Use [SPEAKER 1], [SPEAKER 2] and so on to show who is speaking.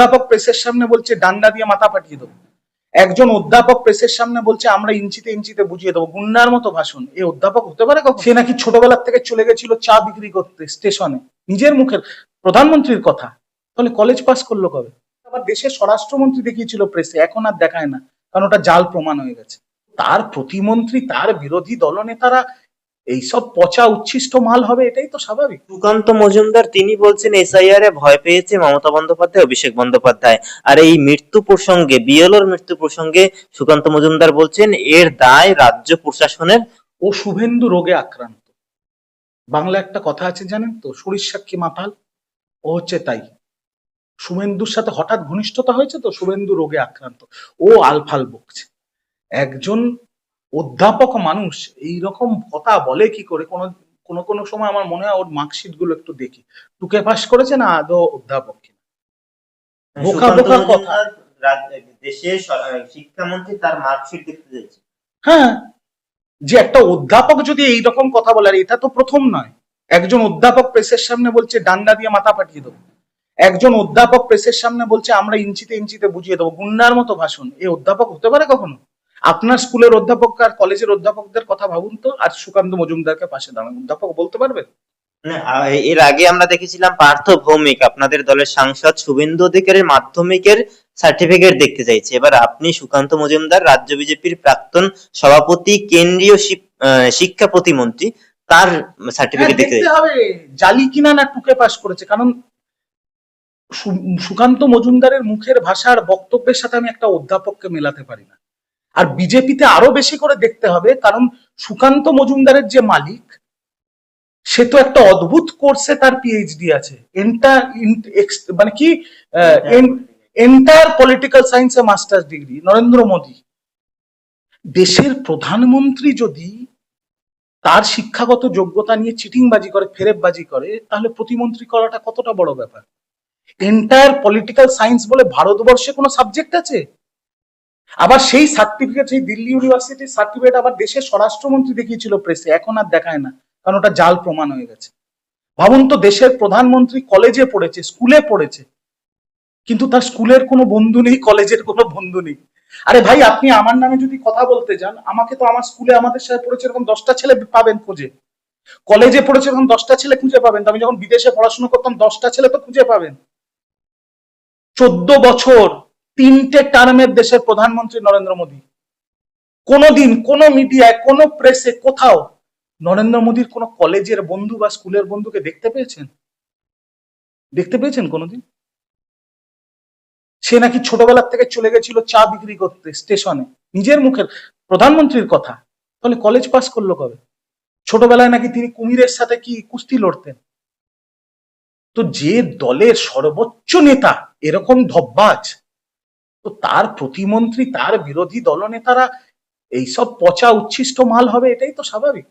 [SPEAKER 1] অধ্যাপক প্রেসের সামনে বলছে, ডান্ডা দিয়ে মাথা পাঠিয়ে দেবো। একজন অধ্যাপক প্রেসের সামনে বলছে, আমরা ইঞ্চিতে ইঞ্চিতে বুঝিয়ে দেবো। গুন্ডার মতো ভাষণ। এই অধ্যাপক হতে পারে কখন? সে নাকি ছোটবেলার থেকে চলে গেছিল চা বিক্রি করতে, স্টেশনে। নিজের মুখের, প্রধানমন্ত্রীর কথা। তাহলে কলেজ পাস করল কবে? আবার দেশের স্বরাষ্ট্রমন্ত্রী দেখিয়েছিল প্রেসে, এখন আর দেখায় না, কারণ ওটা জাল প্রমাণ হয়ে গেছে। তার প্রতিমন্ত্রী, তার বিরোধী দলনেতারা এইসব পচা উচ্ছিষ্ট মাল হবে এটাই তো স্বাভাবিক।
[SPEAKER 2] সুকান্ত মজুমদার তিনি বলছেন এসআইআর এ ভয় পেয়েছে মমতা বন্দ্যোপাধ্যায় অভিষেক বন্দ্যোপাধ্যায়। আর এই মৃত্যু প্রসঙ্গে বিএলওর মৃত্যু প্রসঙ্গে সুকান্ত মজুমদার বলছেন এর দায় রাজ্য প্রশাসনের।
[SPEAKER 1] ও শুভেন্দু রোগে আক্রান্ত। বাংলা একটা কথা আছে জানেন তো শরীর সাক্ষী মাতাল। ও হচ্ছে তাই। শুভেন্দুর সাথে হঠাৎ ঘনিষ্ঠতা হয়েছে তো শুভেন্দু রোগে আক্রান্ত। ও আলফাল বকছে। একজন অধ্যাপক মানুষ এই রকম কথা বলে কি করে? কোনো কোনো কোনো সময় আমার মনে হয় ওর মার্কশিটগুলো একটু দেখি। টুকে পাস করেছে না আদৌ অধ্যাপক কিনা? বোকা বোকা কথা।
[SPEAKER 2] দেশের শিক্ষামন্ত্রী তার মার্কশিট দেখতে চাইছে।
[SPEAKER 1] হ্যাঁ যে একটা অধ্যাপক যদি এই রকম কথা বলে আর এটা তো প্রথম নয়। একজন অধ্যাপক প্রেসের সামনে বলছে ডান্ডা দিয়ে মাথা পাঠিয়ে দেবো। একজন অধ্যাপক প্রেসের সামনে বলছে আমরা ইঞ্চিতে ইঞ্চিতে বুঝিয়ে দেবো। গুন্ডার মতো ভাষণ। এই অধ্যাপক হতে পারে কখনো? আপনার স্কুলের অধ্যাপক আর কলেজের অধ্যাপকদের কথা ভাবুন তো আর সুকান্ত মজুমদারকে পাশে দাঁড়ান। অধ্যাপক বলতে পারবে
[SPEAKER 2] না, আ- এর আগে আমরা দেখেছিলাম পার্থ ভৌমিক আপনাদের দলের সাংসদ শুভেন্দু অধিকারীর মাধ্যমিকের সার্টিফিকেট দেখতে চাইছে। এবার আপনি সুকান্ত মজুমদার রাজ্য বিজেপির প্রাক্তন সভাপতি কেন্দ্রীয় শিক- শিক্ষা প্রতিমন্ত্রী তার সার্টিফিকেট
[SPEAKER 1] হ্যাঁ,
[SPEAKER 2] দেখতে
[SPEAKER 1] হবে। জালি কিনা না টুকে পাস করেছে কারণ সুকান্ত মজুমদারের মুখের ভাষার বক্তব্যের সাথে আমি একটা অধ্যাপককে মেলাতে পারি না। আর বিজেপিতে আরও বেশি করে দেখতে হবে কারণ সুকান্ত মজুমদারের যে মালিক সে তো একটা অদ্ভুত কোর্সে তার পিএইচডি আছে। এন্টার মানে কি এন্টার পলিটিক্যাল সায়েন্সে মাস্টার্স ডিগ্রি নরেন্দ্র মোদী। দেশের প্রধানমন্ত্রী যদি তার শিক্ষাগত যোগ্যতা নিয়ে চিটিংবাজি করে ফেরেববাজি করে তাহলে প্রতিমন্ত্রী করাটা কতটা বড় ব্যাপার? এন্টায়ার পলিটিক্যাল সায়েন্স বলে ভারতবর্ষে কোনো সাবজেক্ট আছে? আবার সেই সার্টিফিকেট সেই দিল্লি ইউনিভার্সিটির সার্টিফিকেট আবার দেশের স্বরাষ্ট্রমন্ত্রী দেখিয়েছিল প্রেসে এখন আর দেখায় না, কারণ ওটা জাল প্রমাণ হয়ে গেছে। ভাবুন তো, দেশের প্রধানমন্ত্রী কলেজে পড়েছে স্কুলে পড়েছে, কিন্তু তার স্কুলের কোনো বন্ধু নেই কলেজের কোনো বন্ধু নেই। আরে ভাই, আপনি আমার নামে যদি কথা বলতে যান, আমাকে তো আমার স্কুলে আমাদের সাথে পড়েছে এরকম দশটা ছেলে পাবেন খুঁজে। কলেজে পড়েছে এরকম দশটা ছেলে খুঁজে পাবেন আমি যখন বিদেশে পড়াশোনা করতাম, দশটা ছেলে তো খুঁজে পাবেন। চোদ্দ বছর তিনটে টার্মের দেশের প্রধানমন্ত্রী নরেন্দ্র মোদী। কোনোদিন কোনো মিডিয়ায়, কোনো প্রেসে কোথাও নরেন্দ্র মোদীর কোনো কলেজের বন্ধু বা স্কুলের বন্ধুকে দেখতে পেয়েছেন? দেখতে পেয়েছেন কোনোদিন? সে নাকি ছোটবেলার থেকে চলে গেছিল চা বিক্রি করতে, স্টেশনে। নিজের মুখের প্রধানমন্ত্রীর কথা। তাহলে কলেজ পাস করল কবে? ছোটবেলায় নাকি তিনি কুমিরের সাথে কি কুস্তি লড়তেন? তো যে দলের সর্বোচ্চ নেতা এরকম ধব্বাজ তো তার প্রতিমন্ত্রী তার বিরোধী দলনেতারা এইসব পচা উচ্ছিষ্ট মাল হবে এটাই তো স্বাভাবিক।